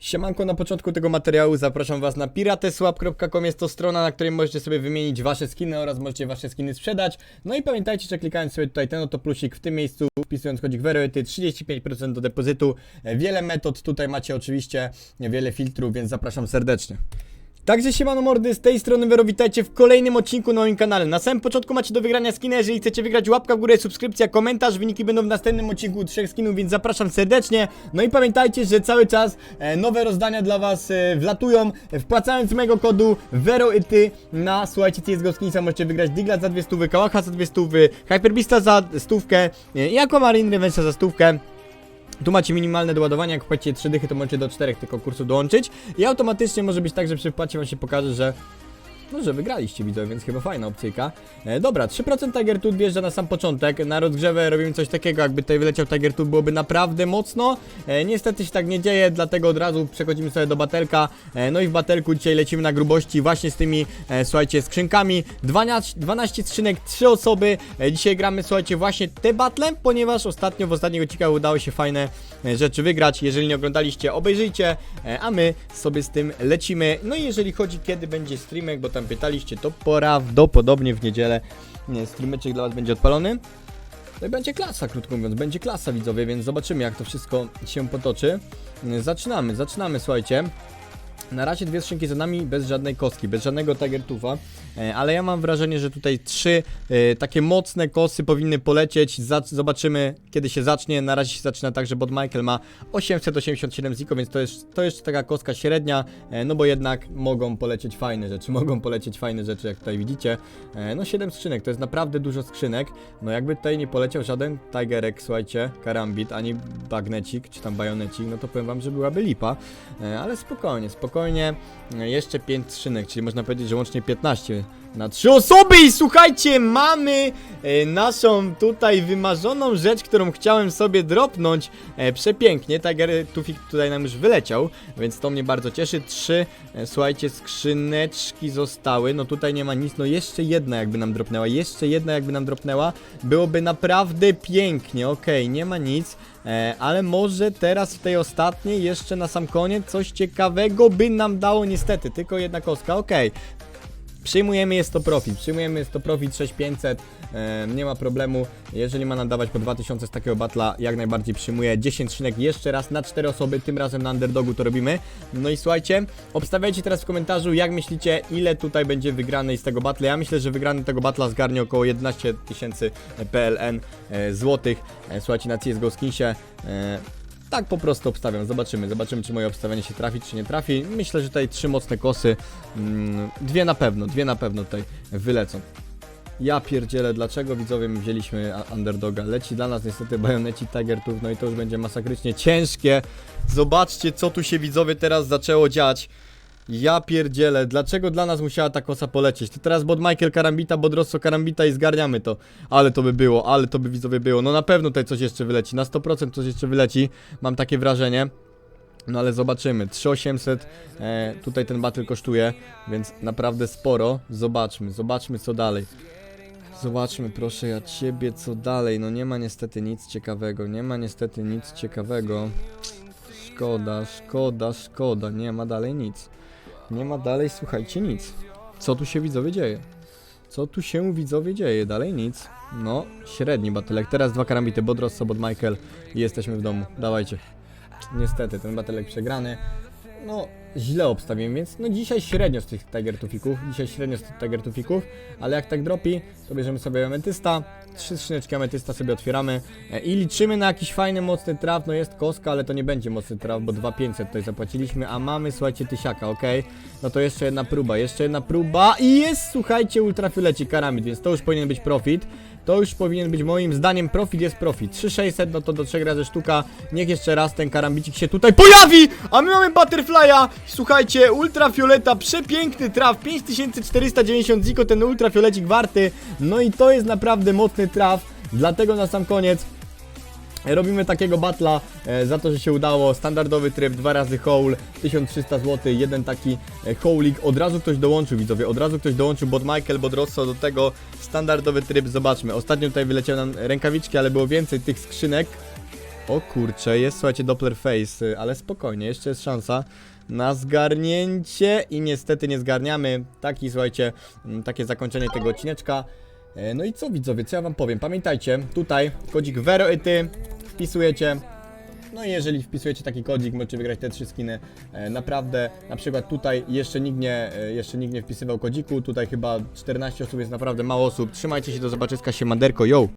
Siemanko, na początku tego materiału zapraszam was na pirateswap.com Jest to strona, na której możecie sobie wymienić wasze skiny oraz możecie wasze skiny sprzedać. No i pamiętajcie, że klikając sobie tutaj ten oto plusik w tym miejscu, wpisując kodzik Veroity, 35% do depozytu. Wiele metod tutaj macie oczywiście, wiele filtrów, więc zapraszam serdecznie. Także siemano mordy, z tej strony Wero, witajcie w kolejnym odcinku na moim kanale. Na samym początku macie do wygrania skiny, jeżeli chcecie wygrać łapka w górę, subskrypcja, komentarz, wyniki będą w następnym odcinku trzech skinów, więc zapraszam serdecznie. No i pamiętajcie, że cały czas e, nowe rozdania dla was e, wlatują. Wpłacając mojego kodu VeroIty na, słuchajcie, CSGO Skinsa możecie wygrać Digla za dwie stówy, Kałacha za dwie stówy, Hyperbista za stówkę e, i Aquamarine Revenge'a za stówkę. Tu macie minimalne doładowanie, jak płacicie 3 dychy, to możecie do 4 tylko kursu dołączyć. I automatycznie może być tak, że przy wpłacie wam się pokaże, że no, że wygraliście widzowie, więc chyba fajna opcyjka. E, dobra, 3% Tiger Tooth wjeżdża na sam początek. Na rozgrzewę robimy coś takiego, jakby tutaj wyleciał Tiger Tooth, byłoby naprawdę mocno. E, niestety się tak nie dzieje, dlatego od razu przechodzimy sobie do batelka. E, no i w batelku dzisiaj lecimy na grubości właśnie z tymi, e, słuchajcie, skrzynkami. 12, 12 skrzynek, 3 osoby. E, dzisiaj gramy, słuchajcie, właśnie te battle, ponieważ ostatnio w ostatnich odcinkach udało się fajne e, rzeczy wygrać. Jeżeli nie oglądaliście, obejrzyjcie, e, a my sobie z tym lecimy. No i jeżeli chodzi, kiedy będzie streamek, bo tam pytaliście, to prawdopodobnie w niedzielę nie, streameczek dla Was będzie odpalony. No i będzie klasa, krótko mówiąc, będzie klasa widzowie, więc zobaczymy jak to wszystko się potoczy. Zaczynamy, zaczynamy, słuchajcie. Na razie dwie skrzynki za nami bez żadnej kostki, bez żadnego Tiger Tufa, e, ale ja mam wrażenie, że tutaj trzy e, takie mocne kosy powinny polecieć. Zobaczymy kiedy się zacznie. Na razie się zaczyna tak, że bot Michael ma 887 ziko, więc to jest, to jest taka kostka średnia, e, no bo jednak mogą polecieć fajne rzeczy, mogą polecieć fajne rzeczy, jak tutaj widzicie. No 7 skrzynek, to jest naprawdę dużo skrzynek. No jakby tutaj nie poleciał żaden Tigerek, słuchajcie, Karambit, ani Bagnecik, czy tam Bajonecik, no to powiem wam, że byłaby lipa. Ale spokojnie, spokojnie. E, Jeszcze 5 skrzynek, czyli można powiedzieć, że łącznie 15 na 3 osoby i słuchajcie, mamy e, naszą tutaj wymarzoną rzecz, którą chciałem sobie dropnąć e, przepięknie. Tiger Tufik tutaj nam już wyleciał, więc to mnie bardzo cieszy. Trzy, e, słuchajcie, skrzyneczki zostały. No tutaj nie ma nic, no jeszcze jedna jakby nam dropnęła, jeszcze jedna jakby nam dropnęła. Byłoby naprawdę pięknie, okej, nie ma nic. E, ale może teraz w tej ostatniej, jeszcze na sam koniec, coś ciekawego by nam dało niestety, tylko jedna kostka, okej. Przyjmujemy, jest to profit, przyjmujemy, jest to profit 6500, e, nie ma problemu, jeżeli ma nam dawać po 2000 z takiego batla, jak najbardziej przyjmuję, 10 szynek jeszcze raz na 4 osoby, tym razem na underdogu to robimy, no i słuchajcie, obstawiajcie teraz w komentarzu, jak myślicie, ile tutaj będzie wygranej z tego batla, ja myślę, że wygrany tego batla zgarnie około 11 tysięcy PLN e, złotych, e, słuchajcie, na CSGO Skinsie, e, tak po prostu obstawiam, zobaczymy, zobaczymy czy moje obstawianie się trafi, czy nie trafi. Myślę, że tutaj trzy mocne kosy, mm, dwie na pewno, dwie na pewno tutaj wylecą. Ja pierdzielę, dlaczego widzowie my wzięliśmy underdoga. Leci dla nas niestety bajoneci Tiger Tooth, no i to już będzie masakrycznie ciężkie. Zobaczcie, co tu się widzowie teraz zaczęło dziać. Ja pierdzielę, dlaczego dla nas musiała ta kosa polecieć? To teraz bot Michael Karambita, bot Rosso Karambita i zgarniamy to. Ale to by było, ale to by widzowie było. No na pewno tutaj coś jeszcze wyleci, na 100% coś jeszcze wyleci. Mam takie wrażenie. No ale zobaczymy, 3800 e, tutaj ten battle kosztuje, więc naprawdę sporo. Zobaczmy, zobaczmy co dalej. Zobaczmy proszę ja ciebie co dalej. No nie ma niestety nic ciekawego, nie ma niestety nic ciekawego. Szkoda, szkoda, szkoda, nie ma dalej nic. Nie ma dalej, słuchajcie, nic. Co tu się widzowie dzieje? Co tu się widzowie dzieje? Dalej nic. No, średni batylek. Teraz dwa karambity, Bodros, Sobot, Michael i jesteśmy w domu. Dawajcie. Niestety, ten batylek przegrany. No, źle obstawiłem, więc no dzisiaj średnio z tych Tiger Tufików, dzisiaj średnio z tych Tiger Tufików, ale jak tak dropi, to bierzemy sobie ametysta, trzy skrzyneczki ametysta sobie otwieramy e, i liczymy na jakiś fajny, mocny traf, no jest koska, ale to nie będzie mocny traf, bo 2500 tutaj zapłaciliśmy, a mamy, słuchajcie, tysiaka, ok? No to jeszcze jedna próba, jeszcze jedna próba i jest, słuchajcie, ultrafioleci karamid, więc to już powinien być profit. To już powinien być moim zdaniem profit jest profit. 3600 no to do 3 razy sztuka. Niech jeszcze raz ten karambicik się tutaj pojawi! A my mamy Butterfly'a! Słuchajcie, ultrafioleta, przepiękny traf. 5490 ziko ten ultrafiolecik warty. No i to jest naprawdę mocny traf. Dlatego na sam koniec Robimy takiego batla e, za to, że się udało. Standardowy tryb, dwa razy hole, 1300 zł, jeden taki e, holik. Od razu ktoś dołączył, widzowie, od razu ktoś dołączył, bot Michael, bot Rosso do tego standardowy tryb. Zobaczmy, ostatnio tutaj wyleciały nam rękawiczki, ale było więcej tych skrzynek. O kurcze, jest słuchajcie Doppler Face, y, ale spokojnie, jeszcze jest szansa na zgarnięcie i niestety nie zgarniamy. Taki słuchajcie, takie zakończenie tego odcineczka. E, No i co widzowie, co ja wam powiem? Pamiętajcie, tutaj kodzik VeroEty wpisujecie. No i jeżeli wpisujecie taki kodzik, możecie wygrać te trzy skiny. E, naprawdę, na przykład tutaj jeszcze nikt nie, e, jeszcze nikt nie wpisywał kodziku. Tutaj chyba 14 osób jest naprawdę mało osób. Trzymajcie się, do zobaczyska, siemanderko, yo!